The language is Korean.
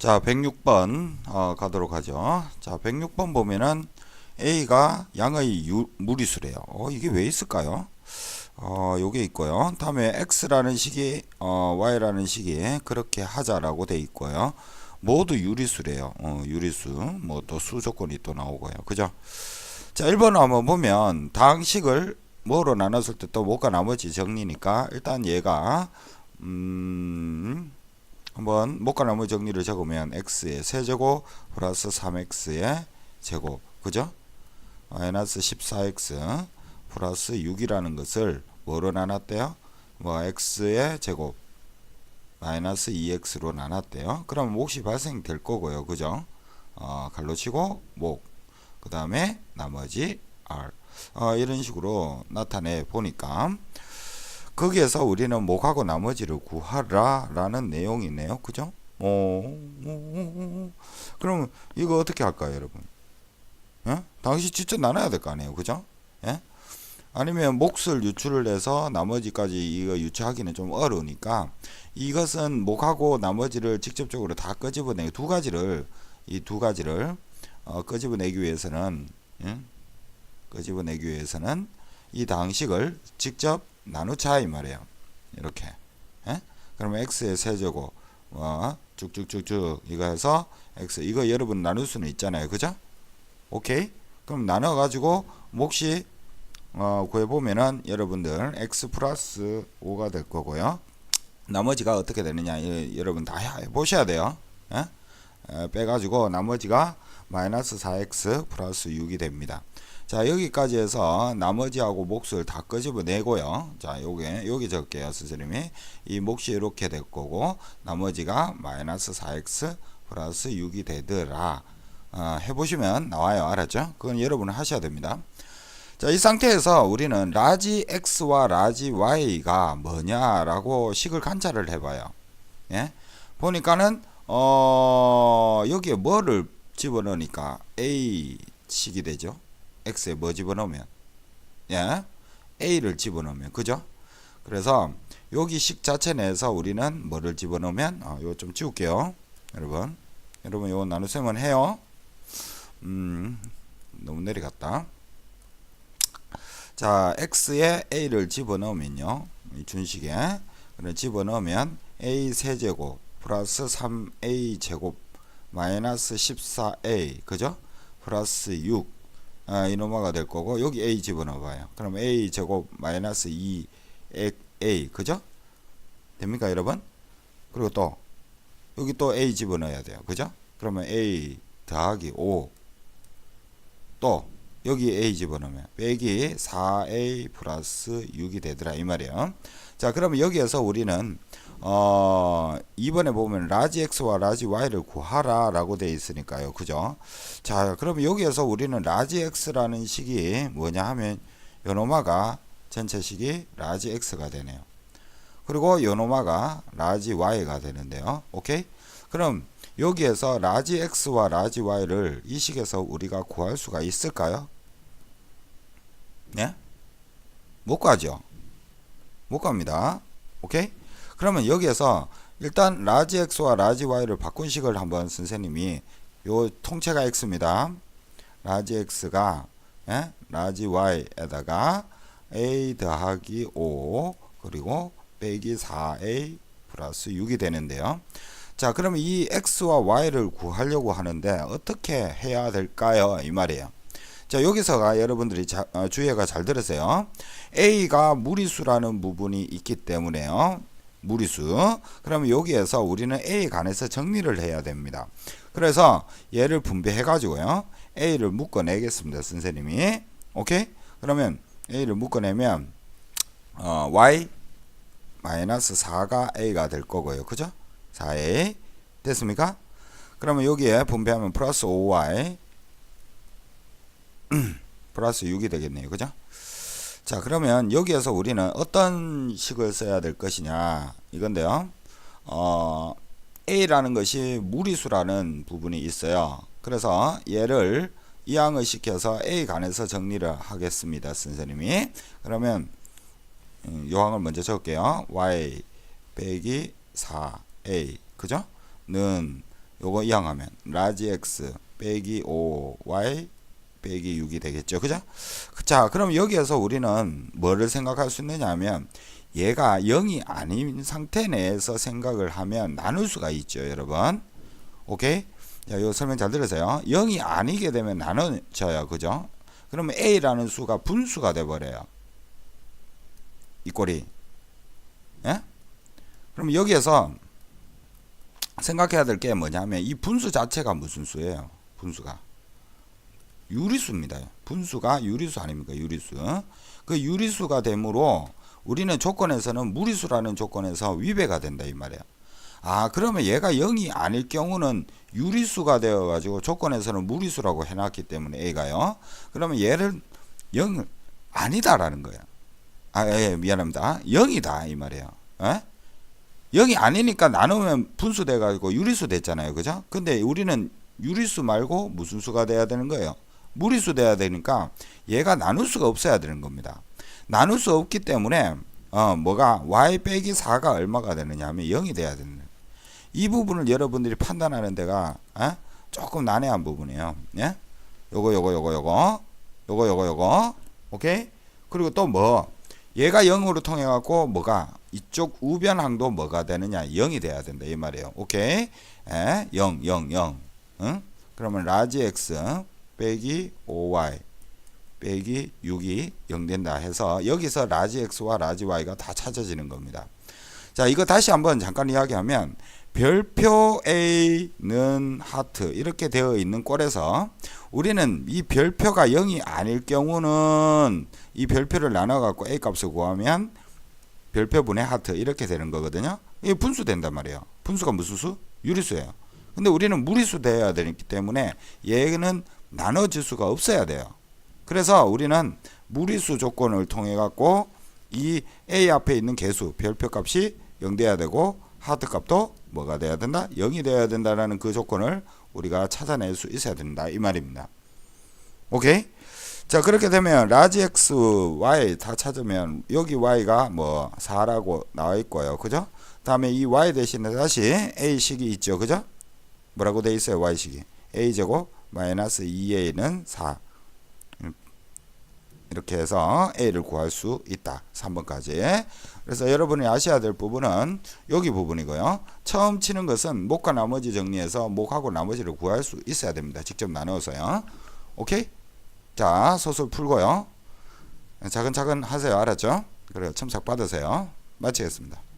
자, 106번 어, 가도록 하죠. 자, 106번 보면은 A가 양의 유, 무리수래요. 어, 이게 왜 있을까요? 어, 요게 있고요. 다음에 X라는 식이 어, Y라는 식이 그렇게 하자라고 돼 있고요. 모두 유리수래요. 어, 유리수. 뭐 또 수 조건이 또 나오고요. 그죠? 자, 1번 한번 보면 당식을 뭐로 나눴을 때또 뭐가 나머지 정리니까 일단 얘가 음 한번 목과 나무 정리를 적으면 x의 세제곱 플러스 3x의 제곱 그죠? 마이너스 14x 플러스 6이라는 것을 뭐로 나눴대요? 뭐 x의 제곱 마이너스 2x로 나눴대요. 그럼 몫이 발생될 거고요. 그죠? 어, 갈로 치고 목. 그 다음에 나머지 r. 어, 이런 식으로 나타내 보니까 거기에서 우리는 목하고 나머지를 구하라 라는 내용이네요. 그죠? 어, 어, 어. 그럼 이거 어떻게 할까요, 여러분? 예? 당시 직접 나눠야 될 거 아니에요. 그죠? 예? 아니면 몫을 유출을 해서 나머지까지 이거 유추하기는 좀 어려우니까 이것은 목하고 나머지를 직접적으로 다 끄집어내고 두 가지를 이 두 가지를 어, 끄집어내기 위해서는 예? 끄집어내기 위해서는 이 당식을 직접 나누자 이 말이에요. 이렇게. 예? 그러면 x의 세제곱 어, 쭉쭉쭉쭉 이거 해서 x 이거 여러분 나눌 수는 있잖아요. 그죠? 오케이? 그럼 나눠 가지고 몫이 어, 구해 보면은 여러분들 x 플러스 5가 될 거고요. 나머지가 어떻게 되느냐 이, 여러분 다 해 보셔야 돼요. 예? 에, 빼가지고 나머지가 마이너스 4x 플러스 6이 됩니다. 자 여기까지 해서 나머지하고 몫을 다 끄집어 내고요. 자 요게 여기 적게요 선생님이. 이 몫이 이렇게 될 거고 나머지가 마이너스 4x 플러스 6이 되더라. 어, 해보시면 나와요. 알았죠? 그건 여러분은 하셔야 됩니다. 자 이 상태에서 우리는 라지 x와 라지 y가 뭐냐라고 식을 관찰을 해봐요. 예? 보니까는 어 여기에 뭐를 집어넣으니까 a 식이 되죠 x에 뭐 집어넣으면? 예? A를 집어넣으면. 그죠? 그래서 여기 식 자체 내에서 우리는 뭐를 집어넣으면? 어, 이거 좀 지울게요. 여러분. 여러분 이거 나누셈은 해요. 음 너무 내려갔다. 자 x에 a를 집어넣으면요. 이 준식에. 그래 집어넣으면 a 세제곱 플러스 3a 제곱 마이너스 14a 그죠? 플러스 6 아, 이노마가 될 거고 여기 a 집어넣어 봐요. 그럼 a 제곱 마이너스 2 a 그죠? 됩니까 여러분? 그리고 또 여기 또 a 집어넣어야 돼요. 그죠? 그러면 a 더하기 5 또 여기 a 집어넣으면 빼기 4a 플러스 6이 되더라 이 말이에요. 자 그러면 여기에서 우리는 어, 이번에 보면 라지 x와 라지 y를 구하라 라고 되어 있으니까요. 그죠? 자, 그러면 여기에서 우리는 라지 x라는 식이 뭐냐 하면 요노마가 전체 식이 라지 x가 되네요. 그리고 요노마가 라지 y가 되는데요. 오케이? 그럼 여기에서 라지 x와 라지 y를 이 식에서 우리가 구할 수가 있을까요? 네? 못 가죠. 못 갑니다. 오케이? 그러면 여기에서 일단 라지 x와 라지 y를 바꾼 식을 한번 선생님이 요 통째가 x입니다. 라지 x가 예? 라지 y에다가 a 더하기 5 그리고 빼기 4a 플러스 6이 되는데요. 자, 그러면 이 x와 y를 구하려고 하는데 어떻게 해야 될까요? 이 말이에요. 자, 여기서가 여러분들이 자, 어, 주의가 잘 들으세요. a가 무리수라는 부분이 있기 때문에요. 무리수. 그러면 여기에서 우리는 A에 관해서 정리를 해야 됩니다. 그래서 얘를 분배해 가지고요. A를 묶어 내겠습니다. 선생님이. 오케이? 그러면 A를 묶어 내면 어, Y 마이너스 4가 A가 될 거고요. 그죠? 4A 됐습니까? 그러면 여기에 분배하면 플러스 5Y 플러스 6이 되겠네요. 그죠? 자 그러면 여기에서 우리는 어떤 식을 써야 될 것이냐? 이건데요. 어, A라는 것이 무리수라는 부분이 있어요. 그래서 얘를 이항을 시켜서 A 간에서 정리를 하겠습니다 선생님이. 그러면 음, 요항을 먼저 적을게요. Y 빼기 4a 그죠? 는 요거 이항하면 라지 x 빼기 5y 빼기 6이 되겠죠. 그죠? 자, 그럼 여기에서 우리는 뭐를 생각할 수 있느냐 하면 얘가 0이 아닌 상태 내에서 생각을 하면 나눌 수가 있죠, 여러분. 오케이? 자, 이거 설명 잘 들으세요. 0이 아니게 되면 나눠져요. 그죠? 그러면 a라는 수가 분수가 돼 버려요. 이 꼴이. 예? 그럼 여기에서 생각해야 될 게 뭐냐면 이 분수 자체가 무슨 수예요? 분수가 유리수입니다. 분수가 유리수 아닙니까? 유리수. 그 유리수가 되므로 우리는 조건에서는 무리수라는 조건에서 위배가 된다 이 말이에요. 아 그러면 얘가 0이 아닐 경우는 유리수가 되어 가지고 조건에서는 무리수라고 해 놨기 때문에 A가요. 그러면 얘를 0 아니다라는 거예요. 아 예, 미안합니다. 0이다 이 말이에요. 예? 0이 아니니까 나누면 분수 돼 가지고 유리수 됐잖아요. 그죠? 근데 우리는 유리수 말고 무슨 수가 돼야 되는 거예요? 무리수 돼야 되니까 얘가 나눌 수가 없어야 되는 겁니다. 나눌 수 없기 때문에 어 뭐가 y 빼기 4가 얼마가 되느냐 하면 0이 돼야 되는. 이 부분을 여러분들이 판단하는 데가 에? 조금 난해한 부분이에요. 예? 요거 요거 요거 요거 요거 요거 요거 오케이? 그리고 또 뭐 얘가 0으로 통해 갖고 뭐가 이쪽 우변항도 뭐가 되느냐 0이 돼야 된다 이 말이에요. 오케이? 에? 0 0 0 응? 그러면 라지 x 빼기 5y 빼기 6이 0 된다 해서 여기서 라지 x와 라지 y가 다 찾아지는 겁니다. 자, 이거 다시 한번 잠깐 이야기하면 별표 A는 하트 이렇게 되어 있는 꼴에서 우리는 이 별표가 0이 아닐 경우는 이 별표를 나눠 갖고 A 값을 구하면 별표분의 하트 이렇게 되는 거거든요. 이게 분수 된단 말이에요. 분수가 무슨 수? 유리수예요. 근데 우리는 무리수 돼야 되기 때문에 얘는 나눠질 수가 없어야 돼요. 그래서 우리는 무리수 조건을 통해 갖고 이 A 앞에 있는 개수 별표 값이 0 돼야 되고 하트 값도 뭐가 돼야 된다? 0이 돼야 된다라는 그 조건을 우리가 찾아낼 수 있어야 된다 이 말입니다. 오케이? 자 그렇게 되면 라지 x, y 다 찾으면 여기 y가 뭐 4라고 나와 있고요. 그죠? 다음에 이 y 대신에 다시 a식이 있죠. 그죠? 뭐라고 돼 있어요? y식이. a제곱 마이너스 2a는 4 이렇게 해서 a를 구할 수 있다. 3번까지. 그래서 여러분이 아셔야 될 부분은 여기 부분이고요. 처음 치는 것은 목과 나머지 정리해서 목하고 나머지를 구할 수 있어야 됩니다. 직접 나누어서요. 오케이? 자, 소설 풀고요. 차근차근 하세요. 알았죠? 그래요. 첨삭 받으세요. 마치겠습니다.